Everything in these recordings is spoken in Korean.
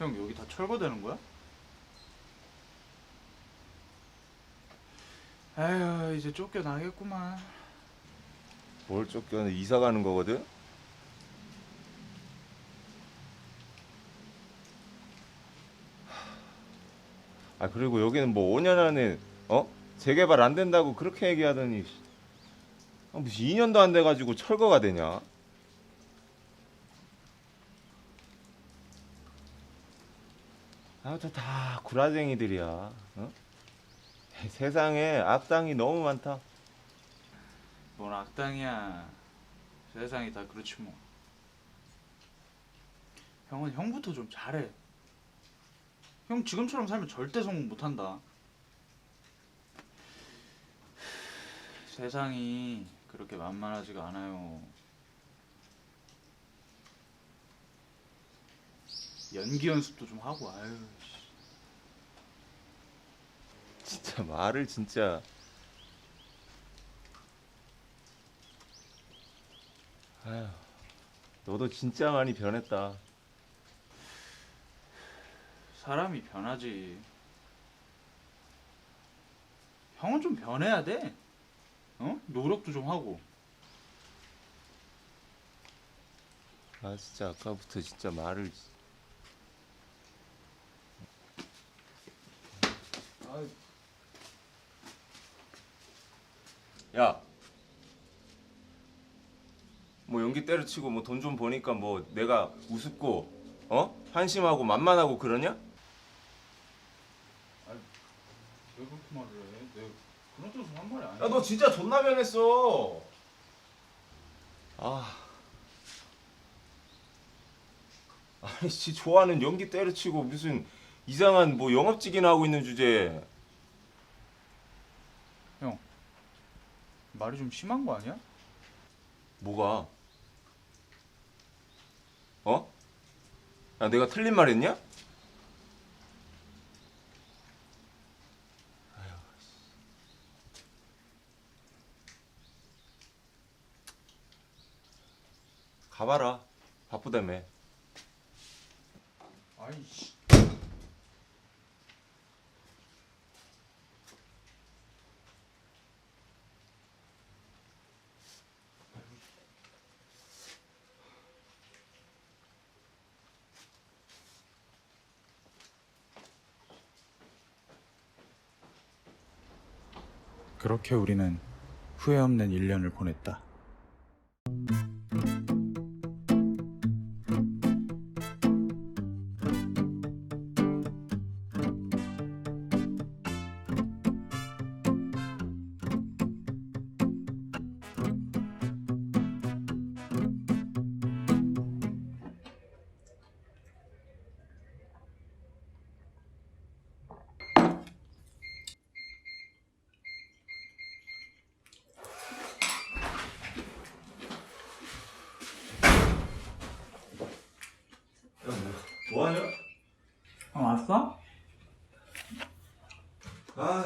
형 여기 다 철거되는 거야? 에휴 이제 쫓겨나겠구만 뭘 쫓겨는 이사 가는 거거든? 아 그리고 여기는 뭐 5년 안에 어 재개발 안 된다고 그렇게 얘기하더니 아, 무슨 2년도 안 돼가지고 철거가 되냐? 아저 다 구라쟁이들이야. 어? 세상에 악당이 너무 많다. 뭔 악당이야 세상이 다 그렇지 뭐 형은 형부터 좀 잘해 형 지금처럼 살면 절대 성공 못한다 세상이 그렇게 만만하지가 않아요 연기 연습도 좀 하고 아유 씨. 진짜 말을 진짜. 아휴 너도 진짜 많이 변했다. 사람이 변하지. 형은 좀 변해야 돼. 어? 노력도 좀 하고. 아 진짜 아까부터 진짜 말을 야. 뭐 연기 때려치고 뭐 돈 좀 버니까 뭐 내가 우습고 어? 한심하고 만만하고 그러냐? 왜 그렇게 말을 해? 내가 그런 뜻으로 한 말이 아니야 야 너 진짜 존나 변했어. 아. 아니 지 좋아하는 연기 때려치고 무슨 이상한 뭐 영업직이나 하고 있는 주제에 말이 좀 심한 거 아니야? 뭐가? 어? 야 내가 틀린 말 했냐? 가봐라 바쁘다며 아니 씨. 그렇게 우리는 후회 없는 1년을 보냈다. 아,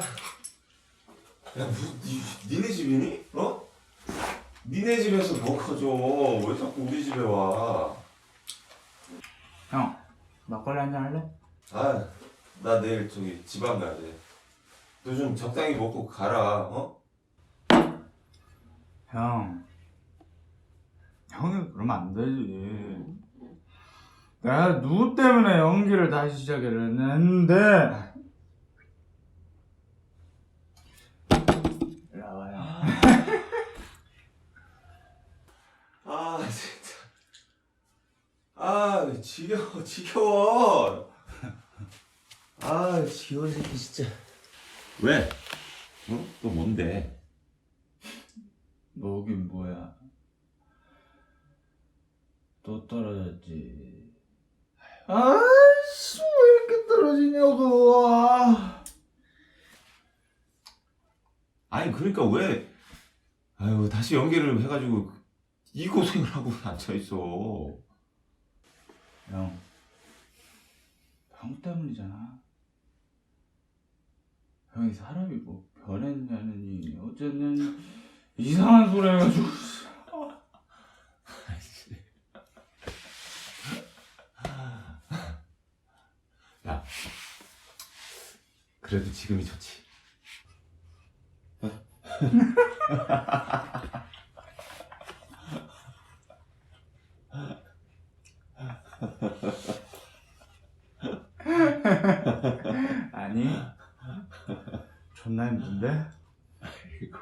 야 무슨 니, 니네 집이니? 어? 니네 집에서 먹어줘 왜 자꾸 우리 집에 와? 형 막걸리 한잔 할래? 아, 나 내일 저기 지방 가야 돼. 너 좀 적당히 먹고 가라, 어? 형, 형이 그러면 안 되지. 내가 누구 때문에 연기를 다시 시작을 했는데. 이리 와봐요. 아, 진짜. 아, 지겨워, 지겨워. 아, 지겨운 새끼 진짜. 왜? 어? 또 뭔데? 뭐긴 뭐야. 또 떨어졌지. 아이씨, 왜 이렇게 떨어지냐고. 아. 아니, 그러니까 왜? 아유, 다시 연기를 해가지고 이 고생을 하고 앉아있어. 어. 형, 병 때문이잖아. 형이 사람이 뭐 변했냐느니 어쨌든 이상한 소리 해가지고 야, 그래도 지금이 좋지. 아니 존나 힘든데 아이고.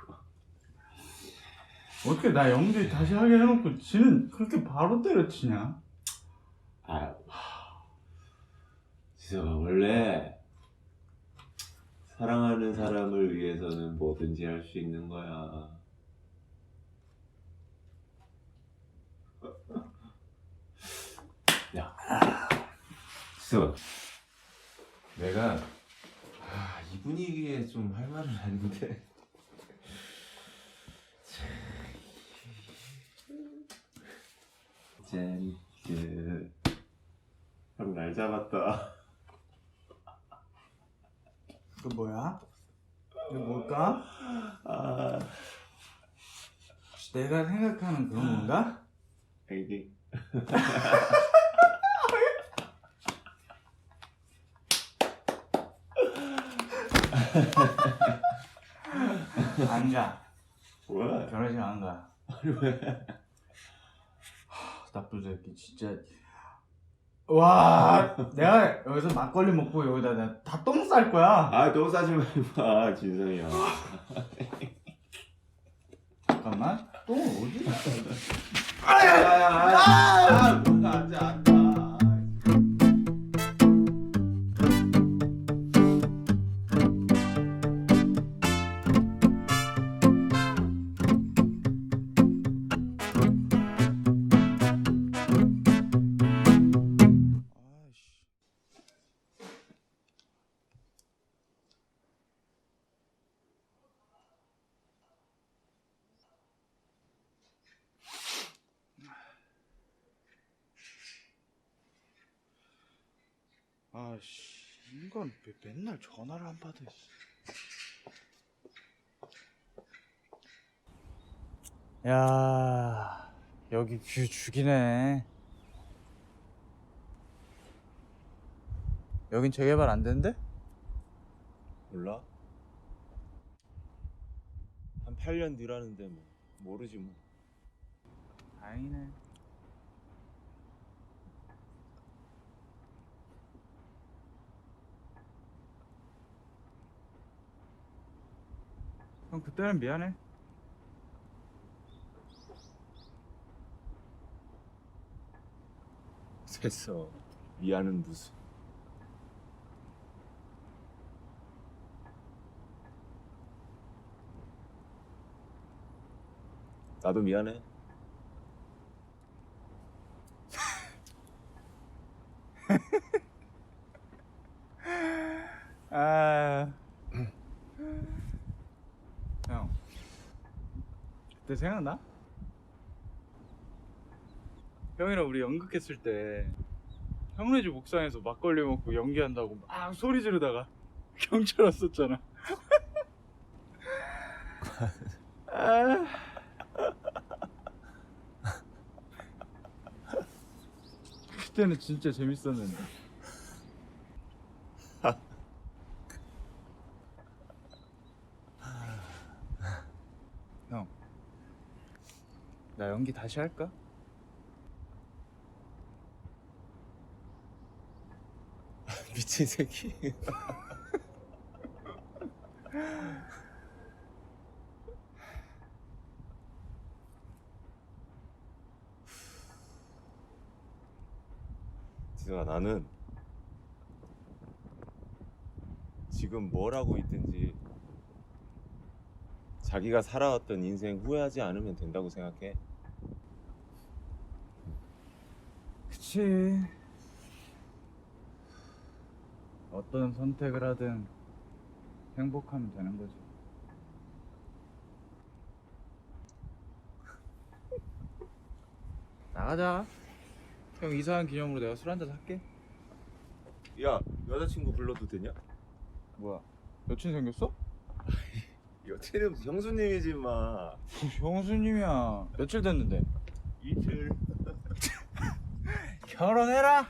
어떻게 나 연기 다시 하게 해놓고 지는 그렇게 바로 때려치냐 아, 지성아 원래 사랑하는 사람을 위해서는 뭐든지 할 수 있는 거야. 야, 지성아, 내가 아, 이 분위기에 좀 할 말은 아닌데. 젠, 형날 잡았다. 그 뭐야? 이거 뭘까? 아, 내가 생각하는 그런 건가? 이게 안가. 뭐야? 결혼식 안 가. 아니 왜? 나쁜 새끼 진짜. 와 내가 여기서 막걸리 먹고 여기다 다 똥 쌀 거야. 아, 너무 싸지 마, 진성이야. 잠깐만. 똥 어디? 아, 아, 뭔가 앉아, 앉아. 아 씨 이건 왜 맨날 전화를 안 받아 야 여기 뷰 죽이네 여긴 재개발 안 된대? 몰라? 한 8년 뒤라는데 뭐 모르지 뭐. 다행이네 형 그때는 미안해 됐어. 미안은 무슨. 나도 미안해. 아... 형 그때 생각나? 형이랑 우리 연극했을 때 형네 집 옥상에서 막걸리 먹고 연기한다고 막 소리 지르다가 경찰 왔었잖아. 아... 그때는 진짜 재밌었는데 형, 나 연기 다시 할까? 미친 새끼. 지성아 나는 지금 뭘 하고 있든지 자기가 살아왔던 인생 후회하지 않으면 된다고 생각해. 그치. 어떤 선택을 하든 행복하면 되는 거지. 나가자. 형 이사한 기념으로 내가 술 한잔 살게. 야 여자친구 불러도 되냐? 뭐야? 여친 생겼어? 여친은 형수님이지 마. 형수님이야. 며칠 됐는데? 이틀. 결혼해라.